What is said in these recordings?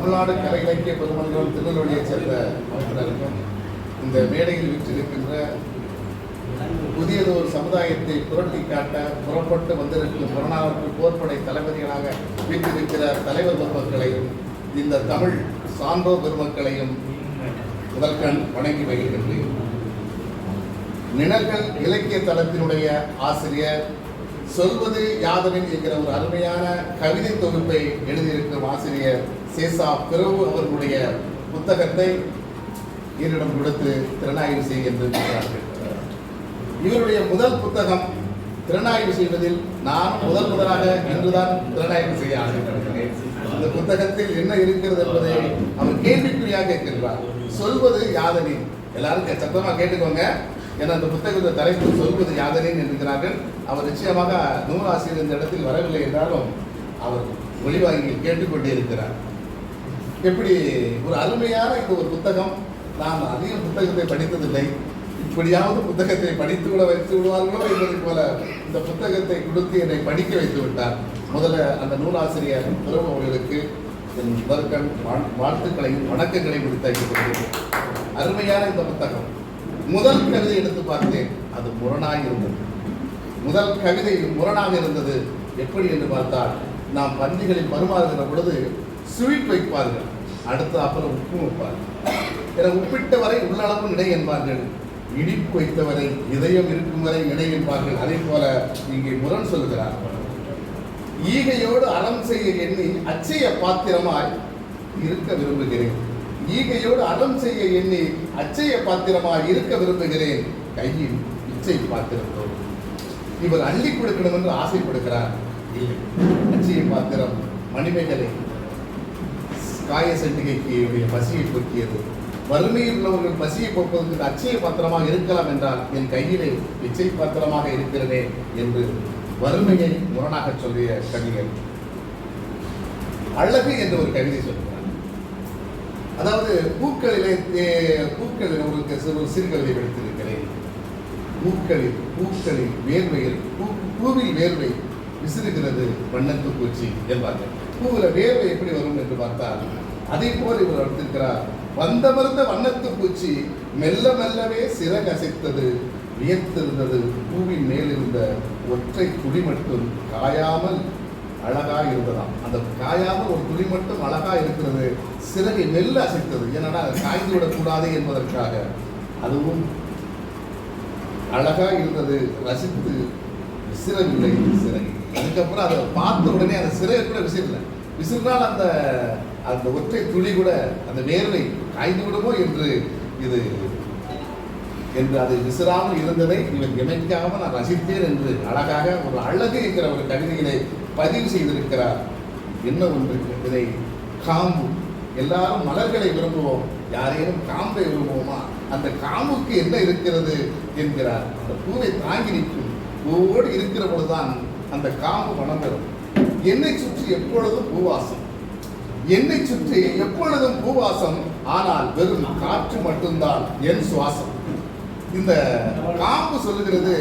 தமிழ்நாடு கலை இலக்கிய பெருமன்றம் திருநெல்வேலியைச் சேர்ந்த அமைப்பினருக்கும் இந்த மேடையில் வீற்றிருக்கின்ற புதியதொரு சமுதாயத்தை புரட்டி காட்ட புறப்பட்டு வந்திருக்கும் புறநானூற்று போர்ப்படை தளபதிகளாக வீற்றிருக்கிற தலைவர் பெருமக்களையும் இந்த தமிழ் சான்றோ பெருமக்களையும் முதல்கண் வணங்கி வருகின்றேன் நிழல்கள் இலக்கிய தளத்தினுடைய ஆசிரியர் சொல்வது யாதவன் என்கிற ஒரு அருமையான கவிதை தொகுப்பை எழுதியிருக்கும் ஆசிரியர் சேசா பிரபு அவர்களுடைய புத்தகத்தை என்னிடம் கொடுத்து திறனாய்வு செய்ய என்று சொல்கிறார்கள் இவருடைய முதல் புத்தகம் திறனாய்வு செய்வதில் நான் முதல் முதலாக இன்றுதான் திறனாய்வு செய்ய ஆரம்பித்திருக்கிறேன் அந்த புத்தகத்தில் என்ன இருக்கிறது என்பதை அவர் கேள்விக்குறியாக கேட்கின்றார் சொல்வது யாதனின் எல்லாரும் சத்தமாக சத்தமா கேட்டுக்கோங்க. ஏன்னா அந்த புத்தகத்தை தலைப்பு சொல்வது யாதனேன் என்கிறார்கள். அவர் நிச்சயமாக நூலாசிரியர் இந்த இடத்தில் வரவில்லை என்றாலும் அவர் ஒளிவாங்கி கேட்டுக்கொண்டே இருக்கிறார். எப்படி ஒரு அருமையான இந்த ஒரு புத்தகம் நான் அதிக புத்தகத்தை படித்ததில்லை. இப்படியாவது புத்தகத்தை படித்து கூட வைத்து விடுவார்களோ என்பதை போல இந்த புத்தகத்தை கொடுத்து என்னை படிக்க வைத்து விட்டார். முதல்ல அந்த நூலாசிரியர் துறவு அவர்களுக்கு என் முதற்கண் வாழ்- வாழ்த்துக்களையும் வணக்கங்களையும் விடுத்தாக்கி அருமையான இந்த புத்தகம். முதல் கவிதை எடுத்து பார்த்தேன். அது முரணாக இருந்தது. முதல் கவிதை முரணாக இருந்தது எப்படி என்று பார்த்தால் நாம் பந்திகளில் பருமாறுகிற பொழுது ஸ்வீட் வைப்பார்கள். அடுத்து அப்புறம் உப்பு வைப்பார்கள். என உப்பிட்ட வரை உள்ளளவு இடை என்பார்கள். இடிப்பு வைத்தவரை இதயம் இருக்கும் வரை இடை என்பார்கள். அதே போல இங்கே முரண் சொல்கிறார் ஈகையோடு அறம் செய்ய எண்ணி அச்சய பாத்திரமாய் இருக்க விரும்புகிறேன். ஈகையோடு அறம் செய்ய எண்ணி அச்சய பாத்திரமாக இருக்க விரும்புகிறேன். கையில் இச்சை பாத்திரத்தோடு. இவர் அள்ளி கொடுக்கணும் என்று ஆசைப்படுகிறார். இல்லை அச்சய பாத்திரம் மணிமேகலை. காய செண்டிகைக்கு என்னுடைய பசியை போக்கியது. வறுமையில் உள்ளவர்கள் பசியை போக்குவதற்கு அச்சய பாத்திரமாக இருக்கலாம் என்றால் என் கையிலே இச்சை பாத்திரமாக இருக்கிறதே என்று வறுமையை முரணாக சொல்லிய கவிஞர். அழகு என்று ஒரு கவிதை சொல்கிறார். அதாவது பூக்களிலே தே- பூக்களில் உங்களுக்கு ஒரு சிறுகதை எடுத்திருக்கிறேன். பூக்களில் பூக்களில் வேர்வையில் பூ பூவில் வேர்வை விசிறுகிறது வண்ணத்து பூச்சி என்பார்கள். பூவில் வேர்வை எப்படி வரும் என்று பார்த்தால் அதே போல் இவர் எடுத்திருக்கிறார். வந்தமர்ந்த வண்ணத்து பூச்சி மெல்ல மெல்லவே சிறகசைத்தது வியத்திருந்தது பூவின் மேலிருந்த ஒற்றை துளி மட்டும் காயாமல் அழகாக இருந்ததாம் அந்த காயாமல் ஒரு துளி மட்டும் அழகாக இருக்கிறது சிறகை மெல்ல அசைத்தது. ஏன்னா காய்ந்து விடக்கூடாது என்பதற்காக. அதுவும் அழகாக இருந்தது ரசித்து விசிறவில்லை சிறகை. அதுக்கப்புறம் அதை பார்த்த உடனே அந்த சிறகை கூட விசிறல. விசிறினால் அந்த அந்த ஒற்றை துளி கூட அந்த நேர்வை காய்ந்து விடுமோ என்று இது என்று அது விசிறாமல் இருந்ததை இவன் இமைக்காமல் நான் ரசித்தேன் என்று அழகாக ஒரு அழகு என்கிற ஒரு கவிதையிலே பதிவு செய்திருக்கிறார். என்ன ஒன்று இதை காம்பு. எல்லாரும் மலர்களை விரும்புவோம். யாரேனும் காம்பை விரும்புவோமா? அந்த காம்புக்கு என்ன இருக்கிறது என்கிறார். அந்த பூவை தாங்கி நிற்கும். பூவோடு இருக்கிற பொழுதுதான் அந்த காம்பு மனம் பெறும் என்னை சுற்றி எப்பொழுதும் பூவாசம். என்னை சுற்றி எப்பொழுதும் பூவாசம். ஆனால் வெறும் காற்று மட்டும்தான் என் சுவாசம். இந்த காம்பு சொல்லுகிறது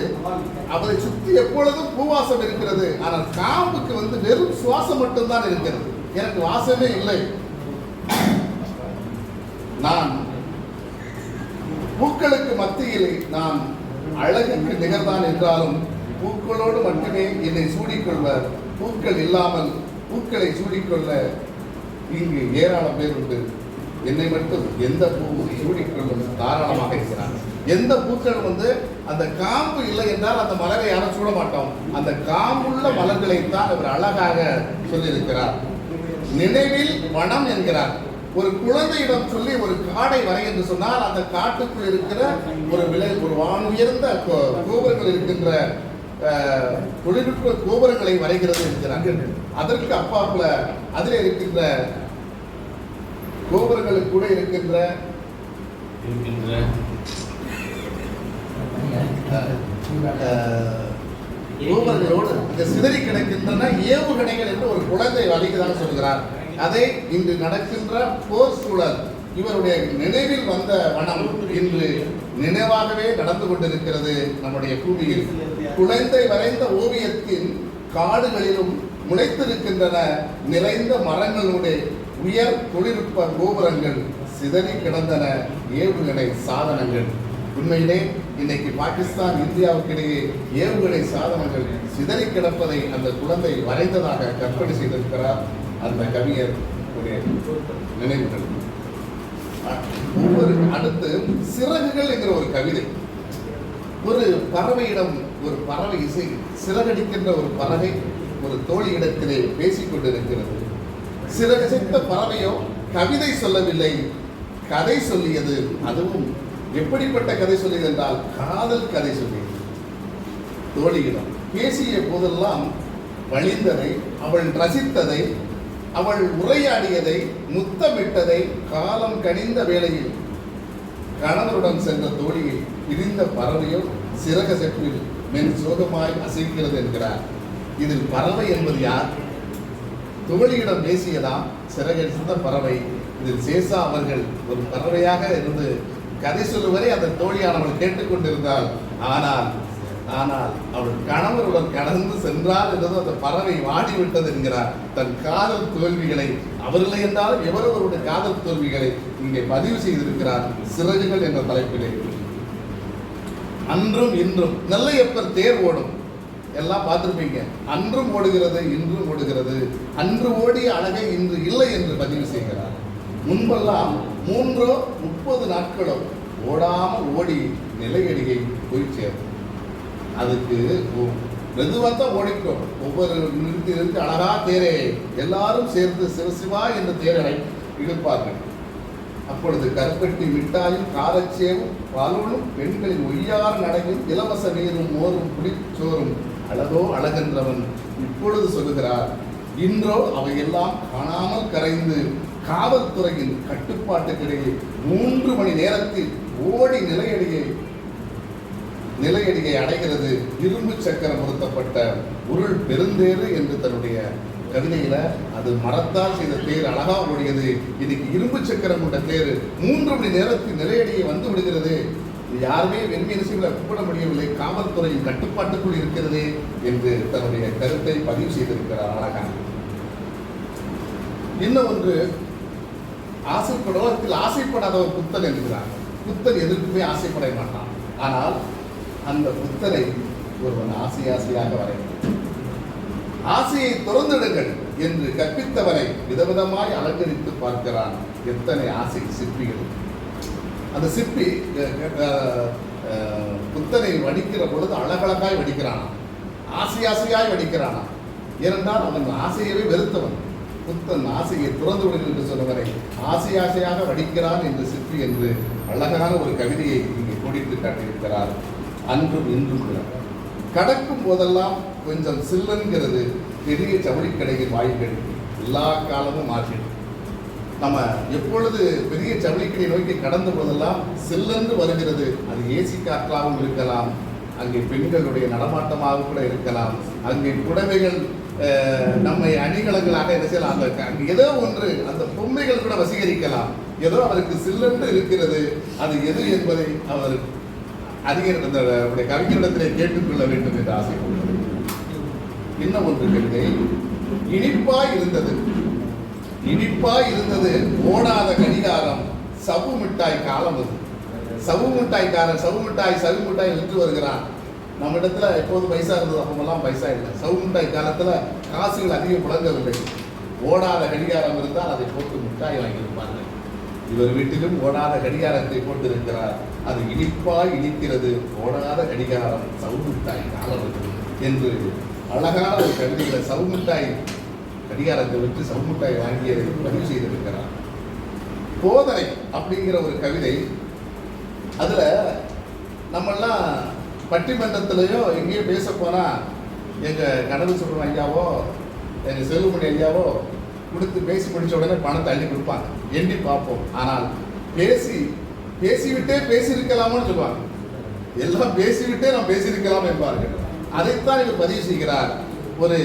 அவரை சுற்றி எப்பொழுதும் பூவாசம் இருக்கிறது. ஆனால் காம்புக்கு வந்து வெறும் சுவாசம் மட்டும்தான் இருக்கிறது. எனக்கு வாசமே இல்லை. நான் பூக்களுக்கு மத்தியில் நான் அழகுக்கு நிகர்தான் என்றாலும் பூக்களோடு மட்டுமே என்னை சூடிக்கொள்வர் பூக்கள் இல்லாமல் பூக்களை சூடிக்கொள்ள இங்கு ஏராளம் பேர் உண்டு. என்னை மட்டும் எந்த பூவும் சூடிக்கொள்ளும் தாராளமாக இருக்கிறான் எந்த பூக்கள் வந்து அந்த காம்பு இல்லை என்றால் அந்த மலரை யாரும் சூட மாட்டோம் அந்த காம்புள்ள மலர்களைத்தான் அவர் அழகாக சொல்லியிருக்கிறார். நினைவில் வனம் என்கிறார். ஒரு குழந்தையிடம் சொல்லி ஒரு காடை வரை என்று சொன்னால் அந்த காட்டுக்குள் இருக்கிற ஒரு விலை ஒரு வான் உயர்ந்த கோ- கோபுரங்கள் இருக்கின்ற அஹ், தொழில்நுட்ப கோபுரங்களை வரைகிறது என்கிறார். அதற்கு அப்பாப்புல அதில் இருக்கின்ற கோபுரங்களுக்கு கூட இருக்கின்ற இந்த சிதறி கிடக்கின்றன ஏவுகணைகள் என்று ஒரு குழந்தை வலிக்குதாக சொல்கிறார். அதை இன்று நடக்கின்ற போர் சூழல் இவருடைய நினைவில் வந்த வனம் இன்று நினைவாகவே நடந்து கொண்டிருக்கிறது நம்முடைய பூமியில். குழந்தை வரைந்த ஓவியத்தின் காடுகளிலும் முளைத்திருக்கின்றன நிறைந்த மரங்களுடைய உயர் தொழில்நுட்ப கோபுரங்கள். சிதறி கிடந்தன ஏவுகணை சாதனங்கள். உண்மையிலே இன்னைக்கு பாகிஸ்தான் இந்தியாவுக்கு இடையே ஏவுகணை சாதனங்கள் சிதறி கிடப்பதை அந்த குழந்தை வரைந்ததாக கற்பனை செய்திருக்கிறார் அந்த கவிஞர் உடைய நினைவுகள். ஒவ்வொரு அடுத்து சிறகுகள் என்கிற ஒரு கவிதை. ஒரு பறவையிடம் ஒரு பறவை இசை சிறகடிக்கின்ற ஒரு பறவை ஒரு தோழியிடத்திலே பேசிக் கொண்டிருக்கிறது. சிறகசித்த பறவையோ கவிதை சொல்லவில்லை கதை சொல்லியது அதுவும் எப்படிப்பட்ட கதை சொல்லியது என்றால் காதல் கதை சொல்லியது தோழியிடம் பேசிய போதெல்லாம் வழிந்ததை அவள் ரசித்ததை அவள் உரையாடியதை முத்தமிட்டதை காலம் கனிந்த வேளையில் கணவருடன் சென்ற தோழியை பிரிந்த பறவையோ சிறக செப்பில் மென் சோகமாய் அசைக்கிறது என்கிறார். இதில் பறவை என்பது யார்? தோழியிடம் பேசியதாம் சிறகடித்த பறவை. இதில் சேசா அவர்கள் ஒரு பறவையாக இருந்து கதை சொல்லுவரை அந்த தோழியானவள் கேட்டுக்கொண்டிருந்தாள். ஆனால் ஆனால் அவள் கணவருடன் கடந்து சென்றால் என்றதும் அந்த பறவை வாடிவிட்டது என்கிறார். தன் காதல் தோல்விகளை அவர்களை என்றாலும் எவரவருடைய காதல் தோல்விகளை இங்கே பதிவு செய்திருக்கிறார் சிறகுகள் என்ற தலைப்பிலே. அன்றும் இன்றும் நெல்லையப்பர் தேர் ஓடும். எல்லாம் பார்த்திருப்பீங்க. அன்றும் ஓடுகிறது இன்றும் ஓடுகிறது. அன்று ஓடிய அழகை இன்று இல்லை என்று பதிவு செய்கிறார். முன்பெல்லாம் மூன்றோ முப்பது நாட்களோ ஓடாமல் ஓடி நிலையடியை போய் சேரும். அதுக்கு மெதுவாக தான் ஓடிக்கும் ஒவ்வொரு நிறுத்தி நிறுத்தி அழகா தேரே எல்லாரும் சேர்ந்து சிவசிவா என்ற தேரை இழுப்பார்கள். அப்பொழுது கருப்பட்டி மிட்டாயும் காரச்சேவும் பலனும் பெண்களின் ஒய்யார் நடையும் இலவச நீரும் மோரும் புளிச்சோறும் அழகோ அழகென்றவன் இப்பொழுது சொல்லுகிறார் இன்றோ அவையெல்லாம் காணாமல் கரைந்து காவல்துறையின் கட்டுப்பாட்டுக்கிடையே மூன்று மணி நேரத்தில் ஓடி நிலையடியை நிலையடியை அடைகிறது. இரும்பு சக்கரம் பொருத்தப்பட்ட உருள் பெருந்தேறு என்று தன்னுடைய கவிதையில அது மரத்தால் செய்த தேர் அழகா ஓடியது. இதுக்கு இரும்பு சக்கரம் கொண்ட தேர் மூன்று மணி நேரத்தில் நிலையடியை வந்து விடுகிறது. யாருமே வெறுமை நிசைகளை முடியவில்லை. காவல்துறையின் கட்டுப்பாட்டுக்குள் இருக்கிறது என்று தன்னுடைய கருத்தை பதிவு செய்திருக்கிறார் அழகா. இன்னும் ஒன்று ஆசைப்படுவதற்கு ஆசைப்படாத ஒரு புத்தன் என்கிறார் புத்தன் எதற்குமே ஆசைப்பட மாட்டான். ஆனால் அந்த புத்தனை ஒருவன் ஆசை ஆசையாக வரைகிறான் ஆசையை திறந்திடுங்கள் என்று கற்பித்தவரை விதவிதமாய் அலங்கரித்து பார்க்கிறான் எத்தனை ஆசை சிற்பிகள். அந்த சிற்பி புத்தனை வடிக்கிற பொழுது அழகழகாய் வடிக்கிறானா ஆசை ஆசையாய் வடிக்கிறானா ஏனென்றால் அவன் ஆசையவே வெறுத்தவன். புத்தன் ஆசையை திறந்து விடு என்று சொன்னவரை ஆசை ஆசையாக வடிக்கிறான் என்று சிற்பி என்று அழகான ஒரு கவிதையை இங்கே கோடிட்டு காட்டியிருக்கிறார். அன்றும் இன்றும் கூட கடக்கும் போதெல்லாம் கொஞ்சம் சில்லுங்கிறது பெரிய ஜவுளிக்கடையின் வாய்கள். எல்லா காலமும் மாற்றிடும். நம்ம எப்பொழுது பெரிய ஜவுளிக்கடை நோக்கி கடந்த போதெல்லாம் சில்லென்று வருகிறது. அது ஏசி காற்றாகவும் இருக்கலாம். அங்கே பெண்களுடைய நடமாட்டமாக கூட இருக்கலாம். அங்கே புடவைகள் நம்மை அணிகலங்களாக என்ன செய்யலாம் அந்த ஏதோ ஒன்று அந்த பொம்மைகள் கூட வசீகரிக்கலாம். ஏதோ அவருக்கு சில்லென்று இருக்கிறது. அது எது என்பதை அவர் அறிஞர் அந்த கவிஞரிடத்திலே கேட்டுக்கொள்ள வேண்டும் என்று ஆசை கொண்டது இன்னும் ஒன்று கவிதை இனிப்பாய் இருந்தது. இனிப்பாய் இருந்தது. ஓடாத கடிகாரம் சவு மிட்டாய் காலம் அது. சவு மிட்டாய்க்காரன் சவு மிட்டாய் சவு மிட்டாய் விற்று வருகிறான். நம்ம இடத்துல எப்போது பைசா இருந்தது அப்பமெல்லாம் பைசா இல்லை. சவு மிட்டாய் காசுகள் அதிகம் புழங்கவில்லை. ஓடாத கடிகாரம் இருந்தால் அதை போட்டு மிட்டாய் வாங்கியிருப்பார்கள். இவர் வீட்டிலும் ஓடாத கடிகாரத்தை போட்டிருக்கிறார். அது இனிப்பாய் இனிக்கிறது. ஓடாத கடிகாரம் சவுமிட்டாய் காலம் என்று அழகான ஒரு கவிதைகளை சவுமிட்டாய் கடிகாரத்தை விட்டு சவுமிட்டாய் வாங்கியதை பதிவு செய்திருக்கிறார். போதனை அப்படிங்கிற ஒரு கவிதை அதில் நம்மெல்லாம் பட்டிமன்றத்திலையோ எங்கேயோ பேச போனா எங்க கடவுள் சொல்ற ஐயாவோ எங்க செல்வமணி ஐயாவோ கொடுத்து பேசி முடிச்ச உடனே பணத்தை அள்ளி கொடுப்பாங்க. எண்ணி பார்ப்போம். ஆனால் பேசி பேசிவிட்டே பேசியிருக்கலாமோன்னு சொல்லுவாங்க. எல்லாம் பேசிவிட்டே நான் பேசியிருக்கலாம் என்பார்கள். அதைத்தான் இவர் பதிவு செய்கிறார். ஒரு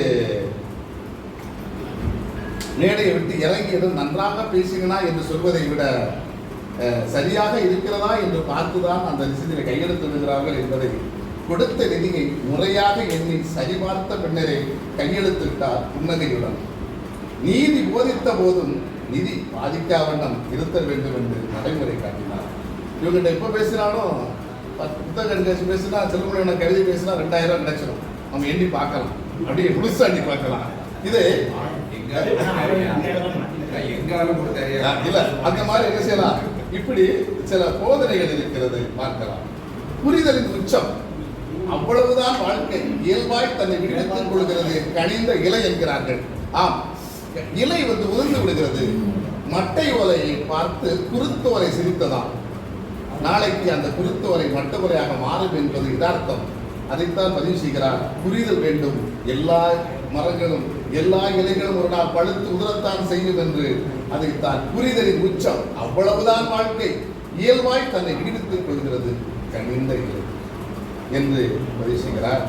மேடையை விட்டு இறங்கியதும் நன்றாக பேசினா என்று சொல்வதை விட சரியாக இருக்கிறதா என்று பார்த்துதான் அந்த ரிசிதில் கையெழுத்து விடுகிறார்கள் என்பதை கொடுத்த நிதியை முறையாக எண்ணி சரிபார்த்த பின்னரே கையெழுத்திட்டார் புன்னகையுடன் நீதி போதித்த போதும் நிதி பாதிக்காவண்ணம் இருத்தல் வேண்டும் என்று நடைமுறை காட்டினார். இவங்கிட்ட எப்போ பேசினாலும் பத்து புத்தக கண்காட்சி பேசினா செல்வமணியான கவிதை பேசினா ரெண்டாயிரம் கிடைச்சிடும் நம்ம எண்ணி பார்க்கலாம். அப்படியே முழுசா எண்ணி பார்க்கலாம். இது எங்காலும் கூட இல்ல அந்த மாதிரி என்ன செய்யலாம்? இப்படி சில போதனைகள் இருக்கிறது பார்க்கலாம். புரிதலின் உச்சம். அவ்வளவுதான் வாழ்க்கை இயல்பாய் தன்னை விடுவித்துக் கொள்கிறது. கனிந்த இலை என்கிறார்கள். ஆம். இலை வந்து உதிர்ந்து விடுகிறது. மட்டை ஓலையை பார்த்து குருத்தோலை சிரித்ததாம். நாளைக்கு அந்த குருத்தோலை மட்டோலையாக மாறும் என்பது இதார்த்தம் அதைத்தான் பதிவு செய்கிறார். புரிதல் வேண்டும். எல்லா மரங்களும் எல்லா இலைகளும் ஒரு நாள் பழுத்து உதரத்தான் செய்யும் என்று அதைத்தான் புரிதலின் உச்சம். அவ்வளவுதான் வாழ்க்கை. இயல்பாய் தன்னை விடுவித்துக் கொள்கிறது. கனிந்த இலை. என்று பதிவு செய்கிறார்.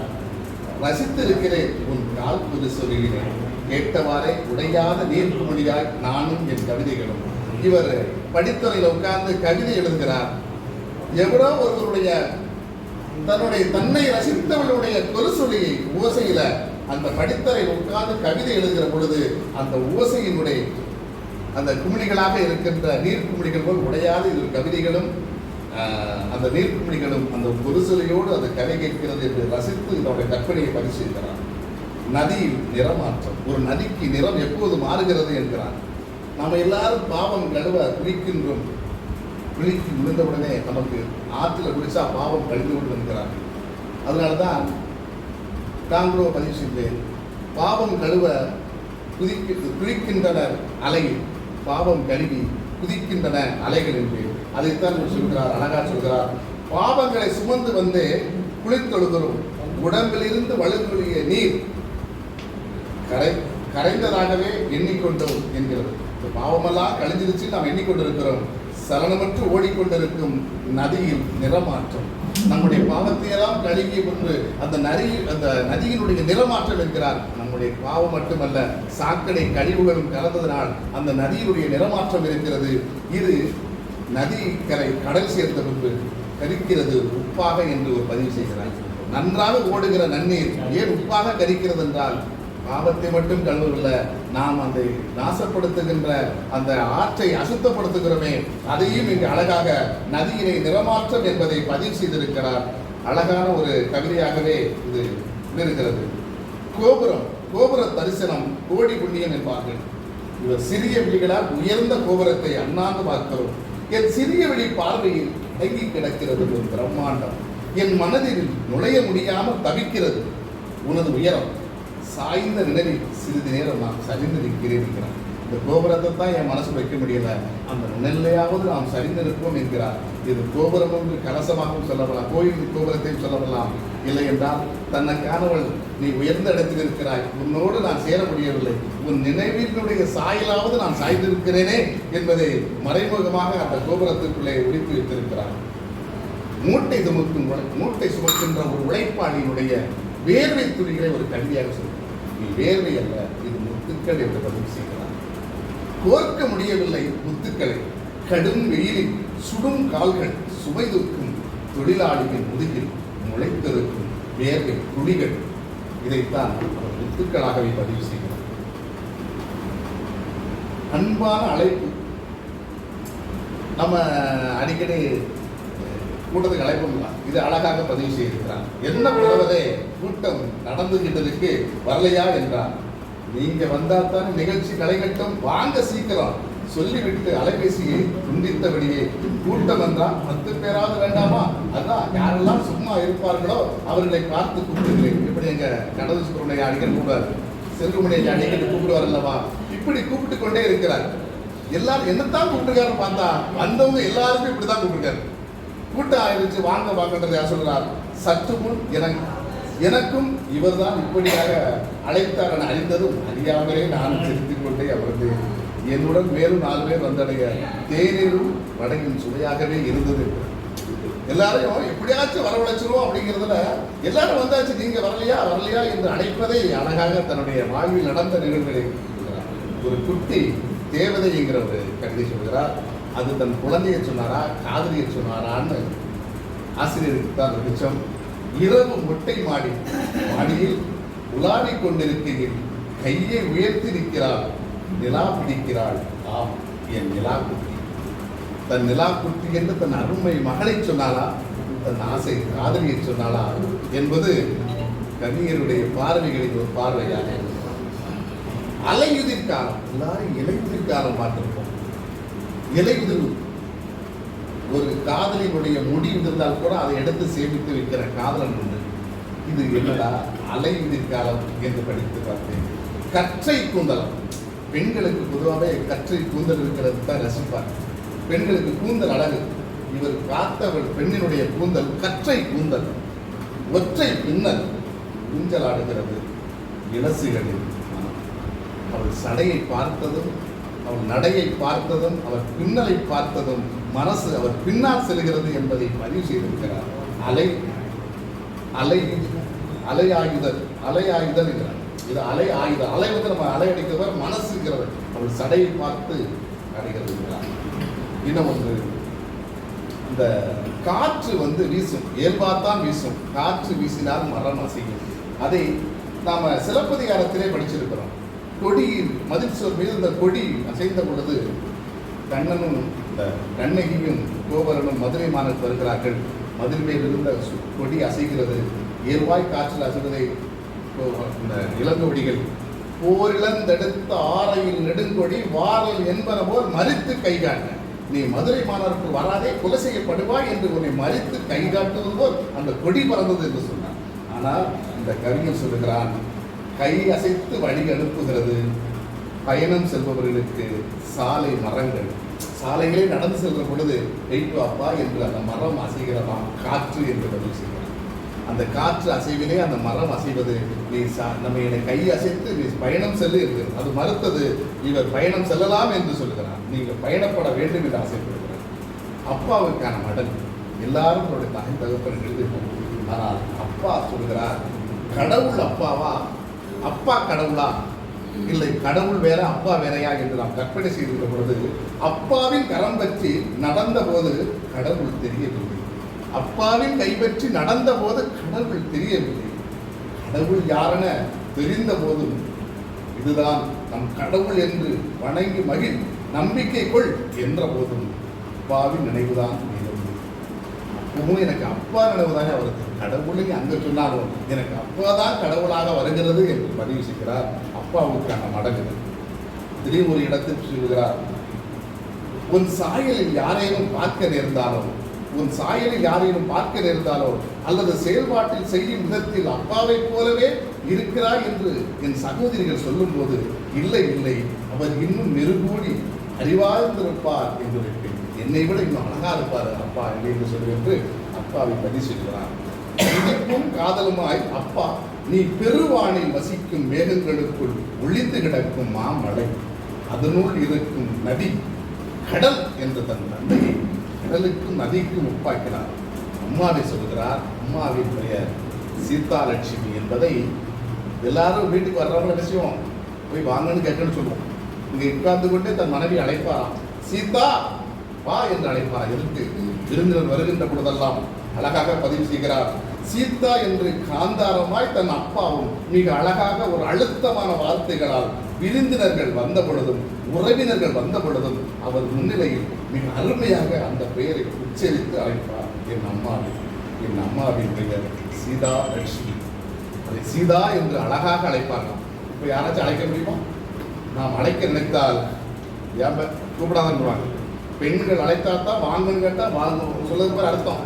ரசித்திருக்கிறேன் உன் கால் புது சொல்லினேன் கேட்டவாறே உடையாத நீர்க்குமொழியாய் நானும் என் கவிதைகளும். இவர் படித்துறையில் உட்கார்ந்து கவிதை எழுதுகிறார். எவரோ ஒருவருடைய தன்னுடைய தன்னை ரசித்தவர்களுடைய கொலுசொலி ஓசையில அந்த படித்தரை உட்கார்ந்து கவிதை எழுதுகிற பொழுது அந்த ஓசையினுடைய அந்த குமிழிகளாக இருக்கின்ற நீர் குமிழிகள் போல் உடையாத. இது கவிதைகளும் அந்த நீர் அந்த புரிசலையோடு அது கதை கேட்கிறது என்று ரசித்து இதனுடைய கற்பனையை பரிசீலிக்கிறான் நதியில் நிறமாற்றம். ஒரு நதிக்கு நிறம் எப்போது மாறுகிறது என்கிறான் நாம் எல்லாரும் பாவம் கழுவ குளிக்கின்றோம். குளிக்கு விழுந்தவுடனே நமக்கு ஆற்றுல குளிச்சா பாவம் கழிந்து விடும் என்கிறார் அதனால தான் காங்கிரோ பதிவு செய்தேன். பாவம் கழுவ குதிக்க குளிக்கின்றனர் அலையில் பாவம் கழுவி குதிக்கின்றன அலைகள் என்று அதைத்தான் சொல்கிறார் அழகா சொல்கிறார். பாவங்களை சுமந்து வந்து குளித்தொழுகிறோம் உடம்பிலிருந்து வலுக்குரிய நீர் கரை கரைந்ததாகவே எண்ணிக்கொண்டோம் என்கிறது. இந்த பாவமெல்லாம் கழிஞ்சிருச்சு நாம் எண்ணிக்கொண்டிருக்கிறோம். சலனமற்று ஓடிக்கொண்டிருக்கும் நதியில் நிறமாற்றம். நம்முடைய பாவத்தையெல்லாம் கழுகிய கொண்டு அந்த நதி அந்த நதியினுடைய நிறமாற்றம் என்கிறார். நம்முடைய பாவம் மட்டுமல்ல சாக்கடை கழிவுகளும் கலந்ததனால் அந்த நதியினுடைய நிறமாற்றம் இருக்கிறது. இது நதி கரை கடல் சேர்ந்த பின்பு கரிக்கிறது உப்பாக என்று ஒரு பதிவு செய்கிறார் நன்றாக ஓடுகிற நன்னீர் ஏன் உப்பாக கரிக்கிறது என்றால் பாவத்தை மட்டும் கழுவவில்ல நாம் அதை நாசப்படுத்துகின்ற அந்த ஆற்றை அசுத்தப்படுத்துகிறோமே அதையும் இங்கு அழகாக நதியினை நிறமாற்றம் என்பதை பதிவு செய்திருக்கிறார். அழகான ஒரு கவிதையாகவே இது இருக்கிறது கோபுரம் கோபுர தரிசனம் கோடி புண்ணியம் என்பார்கள். இவர் சிறிய விழிகளால் உயர்ந்த கோபுரத்தை அண்ணாந்து பார்க்கிறோம். என் சிறிய வழி பார்வையில் தங்கி கிடக்கிறது ஒரு பிரம்மாண்டம். என் மனதில் நுழைய முடியாமல் தவிக்கிறது உனது உயரம். சாய்ந்த நிழலில் சிறிது நேரம் நான் சரிந்து நிற்கிறேன் என்கிறார். இந்த கோபுரத்தை தான் என் மனசு வைக்க முடியல. அந்த நிலையாவது நாம் சரிந்திருப்போம் என்கிறார். இது கோபுரம் என்று கலசமாகவும் சொல்லப்படலாம். கோயில் கோபுரத்தையும் சொல்லப்படலாம். இல்லை என்றால் தன்னைக்கானவள் நீ உயர்ந்த இடத்தில் இருக்கிறாய். உன்னோடு நான் சேர முடியவில்லை. உன் நினைவினுடைய சாயலாவது நான் சாய்ந்திருக்கிறேனே என்பதை மறைமுகமாக அந்த கோபுரத்திற்குள்ளே ஒழித்து வைத்திருக்கிறார். மூட்டை சுமக்கும் மூட்டை சுமக்கின்ற ஒரு உழைப்பாளியினுடைய வேர்வை துளிகளை ஒரு கல்வியாக சொல்கிறார் நீ வேர்வை அல்ல இது முத்துக்கள் என்று பதிவு செய்கிறார். கோர்க்க முடியவில்லை முத்துக்களை. கடும் வெயிலில் சுடும் கால்கள் சுமை தொழிலாளியின் முதுகில் முளைத்திருக்கும் வேர்வை துளிகள் இதைத்தான் வித்துக்களாகவே பதிவு செய்கிறார் அன்பான அழைப்பு. நம்ம அடிக்கடி கூட்டத்துக்கு அழைப்போம்லாம் இது அழகாக பதிவு செய்திருக்கிறார். என்ன புலவரே கூட்டம் நடந்துகிட்டதுக்கு வரலையா என்றார் நீங்க வந்தா தான் நிகழ்ச்சி களைகட்டும் வாங்க சீக்கிரம். சொல்லிவிட்டு அலைபேசியை துண்டித்தபடியே கூட்டம் வந்தால் பத்து பேராவது வேண்டாமா? அதான் யாரெல்லாம் சும்மா இருப்பார்களோ அவர்களை பார்த்து கூப்பிடுகிறேன். இப்படி எங்க கடவுள் சுப்பிரமணிய அடிக்கடி கூப்பிடுவார். செல்வமணியை அடிக்கடி கூப்பிடுவார் அல்லவா? இப்படி கூப்பிட்டு கொண்டே இருக்கிறார். எல்லாரும் என்னத்தான் கூப்பிட்டுருக்காரு பார்த்தா வந்தவங்க எல்லாருமே இப்படிதான் கூப்பிட்டுருக்காரு. கூட்டம் ஆயிடுச்சு வாங்க வாங்கன்றது யார் சொல்றார்? சற்று முன் எனக்கு எனக்கும் இவர்தான் இப்படியாக அழைத்தார் என அறிந்ததும் அறியாமலே நானும் சிரித்துக் கொண்டே அமர்ந்து என்னுடன் மேலும் நாலு பேர் வந்தடைய தேநீரும் வடையும் சுவையாகவே இருந்தது. எல்லாரையும் எப்படியாச்சும் வரவழைச்சிருவோம் அப்படிங்கிறதுல எல்லாரும் வந்தாச்சு நீங்க வரலையா வரலையா என்று அழைப்பதை அழகாக தன்னுடைய வாழ்வில் நடந்த நிகழ்வுகளை ஒரு குட்டி தேவதைங்கிற ஒரு கவிதை சொல்கிறார். அது தன் குழந்தையை சொன்னாரா காதலியை சொன்னாரான்னு ஆசிரியருக்கு தான் மிச்சம். இரவு மொட்டை மாடி மாடியில் உலாவிக் கொண்டிருக்கையில் கையை உயர்த்தி நிற்கிறார். நிலா பிடிக்கிறாள் ஆம் என் நிலா குட்டி தன் நிலா குட்டி என்று தன் அருமை மகளை சொன்னாளா? தன் ஆசை காதலியை சொன்னாளா? என்பது கவிஞருடைய பார்வைகளின் ஒரு பார்வையாக அலையுதிர்காலம் எல்லாரும் இலையுதிர்காலம் பார்த்திருப்போம். இலையுதிர் ஒரு காதலினுடைய முடி இருந்தால் கூட அதை எடுத்து சேமித்து வைக்கிற காதலன் உண்டு. இது என்னடா? அலையுதிர்காலம் என்று படித்து பார்த்தேன். கற்றை குந்தலம். பெண்களுக்கு பொதுவாகவே கற்றை கூந்தல் இருக்கிறது தான் ரசிப்பார். பெண்களுக்கு கூந்தல் அழகு. இவர் காத்தவள் பெண்ணினுடைய கூந்தல் கற்றை கூந்தல் ஒற்றை பின்னல் ஊஞ்சல் ஆடுகிறது இலசுகளில் அவள் சடையை பார்த்ததும் அவள் நடையை பார்த்ததும் அவர் பின்னலை பார்த்ததும் மனசு அவர் பின்னால் செல்கிறது என்பதை பதிவு செய்திருக்கிறார். அலை அலை அலை ஆயுதல் அலை ஆயுதல் என்கிறார். இது அலை ஆயுதம் அலை வந்து நம்ம அலை அடிக்கிறவர் மனசுங்கிறவர் அவள் சடையை பார்த்து அடைகிறது இன்னும் ஒன்று. இந்த காற்று வந்து வீசும். இயல்பாத்தான் வீசும். காற்று வீசினால் மரம் அசையும். அதை நாம சிலப்பதிகாரத்திலே படிச்சிருக்கிறோம். கொடியில் மதில் மீது இந்த கொடி அசைந்த பொழுது கண்ணனும் இந்த கண்ணகியும் கோபரனும் மதுரை மாநகர் வருகிறார்கள் மதுரை மேல் இருந்த கொடி அசைகிறது. இயல்பாய் காற்றில் அசைவதை இந்த இளங்கொடிகள். போரிழந்தெடுத்த ஆரையில் நெடுங்கொடி வாரல் என்பன போல் மறித்து கைகாட்ட. நீ மதுரை மாநகருக்கு வராதே கொலை செய்யப்படுவாய் என்று உன்னை மறித்து கைகாட்டுவது போல் அந்த கொடி பறந்தது என்று சொன்னான் ஆனால் இந்த கவிஞர் சொல்லுகிறான் கை அசைத்து வழி அனுப்புகிறது. பயணம் செல்பவர்களுக்கு சாலை மரங்கள். சாலைகளே நடந்து செல்கிற பொழுது வெயிட்டு அப்பா என்று அந்த மரம் அசைகிறதாம் காற்று என்று பதில் செய்கிறார். அந்த காற்று அசைவிலே அந்த மரம் அசைவது. நீ சா நம்ம என்னை கை அசைத்து நீ பயணம் செல்லு என்று. அது மறுத்தது இவர் பயணம் செல்லலாம் என்று சொல்லுகிறார். நீங்கள் பயணப்பட வேண்டும் என்று ஆசைப்படுகிறார். அப்பாவுக்கான மடல். எல்லாரும் அவருடைய தாய் தகப்பன் எழுதிப்போம் ஆனால் அப்பா சொல்கிறார் கடவுள் அப்பாவா? அப்பா கடவுளா? இல்லை கடவுள் வேற அப்பா வேறையா? என்று நாம் கற்பனை செய்திருந்த பொழுது அப்பாவின் கரம் பற்றி நடந்த போது கடவுள் தெரியவில்லை அப்பாவின் கைப்பற்றி நடந்த போது கடவுள் தெரியவில்லை. கடவுள் யாரென தெரிந்த போதும் இதுதான் நம் கடவுள் என்று வணங்கி மகிழ் நம்பிக்கை கொள் என்ற போதும் அப்பாவின் நினைவுதான் மீதம் அப்பவும் எனக்கு அப்பா நினைவுதானே அவருக்கு கடவுளை அங்கே சொன்னாலும் எனக்கு அப்பா தான் கடவுளாக வருகிறது என்று பதிவு செய்கிறார். அப்பாவுக்கான மடங்கு. திடீர் ஒரு இடத்தில் சொல்கிறார் உன் சாயலில் யாரையும் பார்க்க நேர்ந்தாலும் உன் சாயலில் யாரேனும் பார்க்க நேர்ந்தாலோ அல்லது செயல்பாட்டில் செய்யும் விதத்தில் அப்பாவைப் போலவே இருக்கிறாய் என்று என் சகோதரிகள் சொல்லும்போது இல்லை இல்லை அவர் இன்னும் நெருங்கூடி அறிவார்ந்திருப்பார் என்று வைப்பேன் என்னை விட இன்னும் அழகா இருப்பார் அப்பா இல்லை என்று சொல்லி என்று அப்பாவை பதிவு சொல்கிறார் இதற்கும் காதலுமாய் அப்பா நீ பெருவானில் வசிக்கும் மேகங்களுக்குள் ஒளிந்து கிடக்கும் மாமலை அதனுள் இருக்கும் நதி கடல் என்று தன் தந்தையை கடலுக்கும் நதிக்கும் உப்பாக்கினார் அம்மாவை சொல்கிறார் அம்மாவின் பெயர் சீதாலட்சுமி என்பதை எல்லாரும் வீட்டுக்கு வர்றவங்க விஷயம் போய் வாங்கன்னு கேட்கணும்னு சொல்லுவோம். இங்கே உட்கார்ந்து கொண்டே தன் மனைவி அழைப்பாராம். சீதா வா என்று அழைப்பார். எதற்கு விருந்தினர் வருகின்ற பொழுதெல்லாம் அழகாக பதிவு செய்கிறார். சீதா என்று காந்தாரமாய் தன் அப்பாவும் மிக அழகாக ஒரு அழுத்தமான வார்த்தைகளால் விருந்தினர்கள் வந்த பொழுதும் உறவினர்கள் வந்த பொழுதும் அவர் முன்னிலையில் மிக அருமையாக அந்த பெயரை உச்சரித்து அழைப்பார். என் அம்மாவின் என் அம்மாவின் பெயர் சீதா லட்சுமி. அதை சீதா என்று அழகாக அழைப்பார்கள். இப்போ யாராச்சும் அழைக்க முடியுமா? நாம் அழைக்க நினைத்தால் ஏன் பெண்கள் அழைத்தா தான் வாங்கன்னு கேட்டால் வாங்க சொல்றது பேர் அர்த்தம்.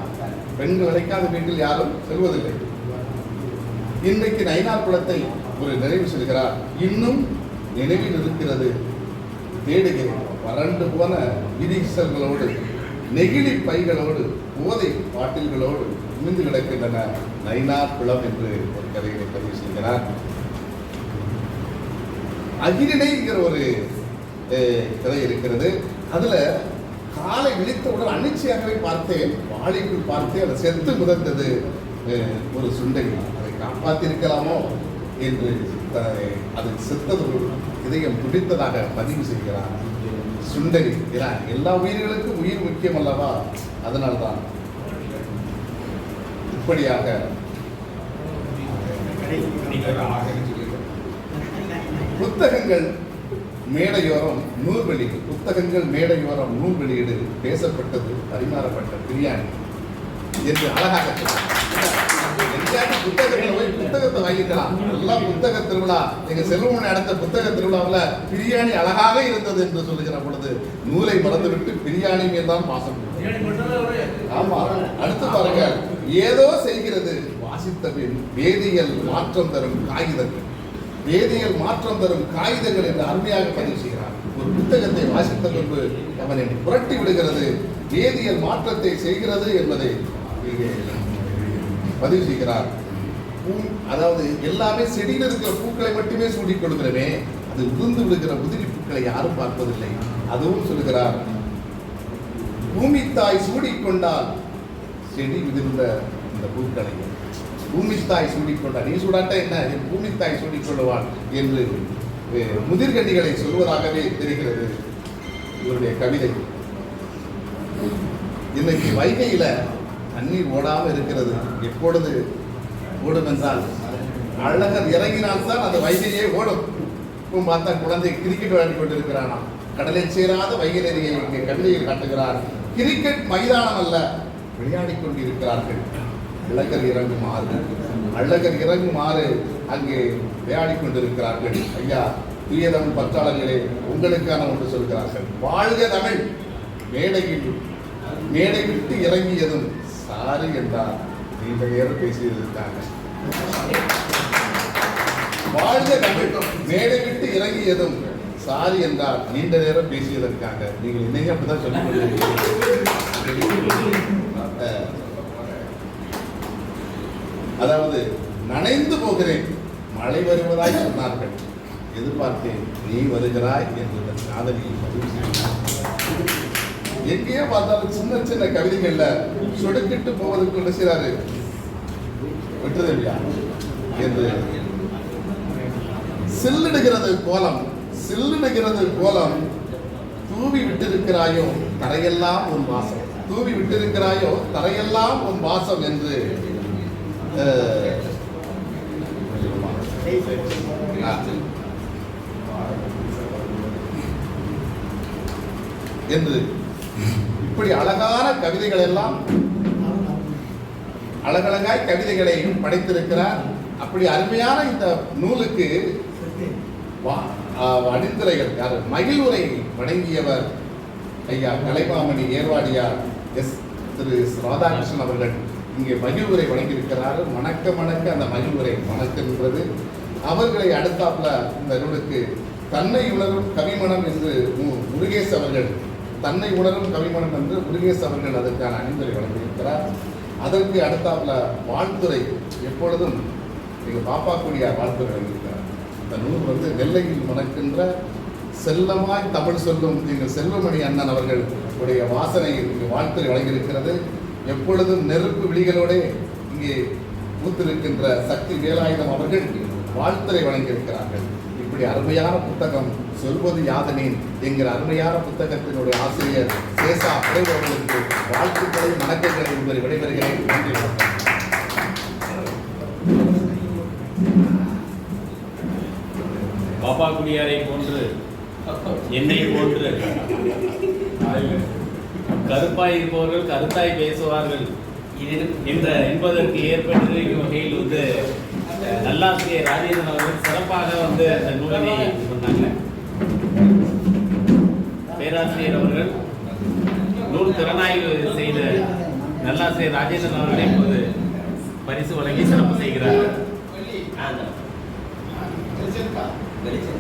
பெண்கள் அழைக்காத வீட்டில் யாரும் செல்வதில்லை. இன்றைக்கு நைனார் குலத்தை ஒரு நிறைவு செல்கிறார். இன்னும் நினைவில் இருக்கிறது தேடுகிறேன் வறண்டு போன விரிசல்களோடு நெகிழி பைகளோடு போதை பாட்டில்களோடு குமிந்து கிடக்கின்றன. நைனா குளம் என்று ஒரு கதையை பதிவு செய்கிறார். அகிரிணைங்கிற ஒரு அஹ், கதை இருக்கிறது. அதுல காலை விழித்தவுடன் அனிச்சையாகவே பார்த்தேன். வாழைக்குள் பார்த்தேன். அதை செத்து முதந்தது. ஒரு சுண்டை அதை காப்பாத்திருக்கலாமோ என்று அது செத்தது இதயம் துடித்ததாக பதிவு செய்கிறார் சுண்டலி எல்லா உயிர்களுக்கும் உயிர் முக்கியம் அல்லவா? அதனால்தான் இப்படியாக புத்தகங்கள் மேடையோரம் நூல் வெளியீடு புத்தகங்கள் மேடையோரம் நூல் வெளியீடு பேசப்பட்டது பரிமாறப்பட்ட பிரியாணி என்று அழகாக புத்தகத்தில் போய் புத்தகத்தை வாங்கிக்கலாம் எல்லாம் புத்தக திருவிழா. எங்க செல்வமணி நடத்த புத்தக திருவிழாவில் பிரியாணி அழகாக இருந்தது என்று சொல்லுகிற பொழுது நூலை மறந்துவிட்டு பிரியாணி மீது தான் பாசம். ஆமா அடுத்து பாருங்க. ஏதோ செய்கிறது வாசித்த பின் வேதியியல் மாற்றம் தரும் காகிதங்கள். வேதியியல் மாற்றம் தரும் காகிதங்கள் என்று அருமையாக பதிவு செய்கிறார். ஒரு புத்தகத்தை வாசித்த பின்பு அவனை புரட்டி விடுகிறது வேதியியல் மாற்றத்தை செய்கிறது என்பதை பதிவு செய்கிறார். பூ- அதாவது எல்லாமே செடியில் இருக்கிற பூக்களை மட்டுமே சூடி கொடுக்கிறவே அது உதிர்ந்து விடுகிற உதிரி பூக்களை யாரும் பார்ப்பதில்லை. அதுவும் சொல்லுகிறார் பூமி தாய் சூடிக்கொண்டால் செடி விதிர்ந்த இந்த பூக்களை. பூமி தாய் சூடிக்கொண்டால் நீ சூடாட்டா என்ன? என் பூமி தாய் சூடிக்கொள்ளுவாள் என்று அஹ், முதிர்கண்ணிகளை சொல்வதாகவே தெரிகிறது இவருடைய கவிதை. இன்னைக்கு வைகையில் தண்ணீர் ஓடாமல் இருக்கிறது. எப்பொழுது ஓடும் என்றால் அழகர் இறங்கினால்தான் அந்த வைகையே ஓடும். இப்போ பார்த்தா குழந்தை கிரிக்கெட் விளையாடி கொண்டிருக்கிறானா? கடலை சேராத வைகை இங்கே கண்ணையில் காட்டுகிறார். கிரிக்கெட் மைதானம் அல்ல விளையாடி கொண்டிருக்கிறார்கள். அழகர் இறங்குமாறு அழகர் இறங்குமாறு அங்கே விளையாடி கொண்டிருக்கிறார்கள். ஐயா தூய தமிழ் பற்றாளர்களே உங்களுக்கான ஒன்று சொல்கிறார்கள். வாழ்க தமிழ். மேடையில் மேடை விட்டு இறங்கியதும் சாரி என்றால் நீண்ட நேரம் பேசியதற்காக வாழ்ந்த தமிழ் மேடை விட்டு இறங்கியதும் சாரி என்றால் நீண்ட நேரம் பேசியதற்காக நீங்கள் இன்னைக்கு அப்படிதான் சொல்லிக் கொண்டிருக்கிறீர்கள். அதாவது நனைந்து போகிறேன். மழை வருவதாய் சொன்னார்கள். எதிர்பார்த்தேன் நீ வருகிறாய் என்று காதலியை பதிவு செய்தார். எங்கேயே பார்த்தாலும் சின்ன சின்ன கவிதைகள்ல சொடுக்கிட்டு போவதற்கு என்ன செய்றாரு விட்டுதவியா என்று. சில்லிடுகிறது கோலம். சில்லிடுகிறது கோலம். தூவி விட்டிருக்கிறாயோ தரையெல்லாம் உன் வாசம். தூவி விட்டிருக்கிறாயோ தரையெல்லாம் உன் வாசம் என்று. என்று. இப்படி அழகான கவிதைகள் எல்லாம் அழகழகாய் கவிதைகளை படைத்திருக்கிறார். அப்படி அருமையான இந்த நூலுக்கு வா- யார் மகிழ்வுரை வழங்கியவர் ஐயா கலைமாமணி ஏர்வாடியார் எஸ் திரு ராதாகிருஷ்ணன் அவர்கள் இங்கே மகிழ்வுரை வழங்கியிருக்கிறார் மணக்க மணக்க அந்த மகிழ்வுரை மணக்கின்றது அவர்களை அடுத்தாப்புல இந்த நூலுக்கு தன்னை உணரும் கவிமணம் என்று முருகேஷ் அவர்கள் தன்னை உணரும் கவிமணன் என்று முருகேஷ் அவர்கள் அதற்கான அணிந்துரை வழங்கியிருக்கிறார். அதற்கு அடுத்தாப்புல வாழ்த்துறை எப்பொழுதும் எங்கள் பாப்பா கூடியார் வழங்கியிருக்கிறார். இந்த நூல் வந்து நெல்லையில் மணக்கின்ற செல்லமாய் தமிழ் சொல்லும் எங்கள் செல்வமணி அண்ணன் அவர்கள் உடைய வாசனை இங்கு வாழ்த்துறை வழங்கியிருக்கிறது. எப்பொழுதும் நெருப்பு விழிகளோட இங்கே ஊத்திருக்கின்ற சக்தி வேலாயுதம் அவர்கள் வாழ்த்துறை வழங்கியிருக்கிறார்கள். இப்படி அருமையான புத்தகம் சொல்வது யாதனின் என்கிற அருமையான புத்தகத்தினுடைய ஆசிரியர் சேசா அவர்களுக்கு வாழ்த்துக்களை வணக்கங்களை உங்களை விடைபெறுகிறேன். நன்றி வணக்கம். பாப்பா குடியாரை போன்று என்னை போன்று. கருப்பாய் இருப்பவர்கள் கருத்தாய் பேசுவார்கள். என்ற என்பதற்கு ஏற்பட்டிருக்கும் வகையில் வந்து நல்லாசிரியர் ராஜேந்திரன் அவர்கள் சிறப்பாக வந்து அந்த நூலினை சொன்னாங்க பேராசிரியர் அவர்கள் நூல் திறனாய்வு செய்த நல்லாசிரியர் ராஜேந்திரன் அவர்களே இப்போது பரிசு வழங்கி சிறப்பு செய்கிறார்கள் வெளிச்சம்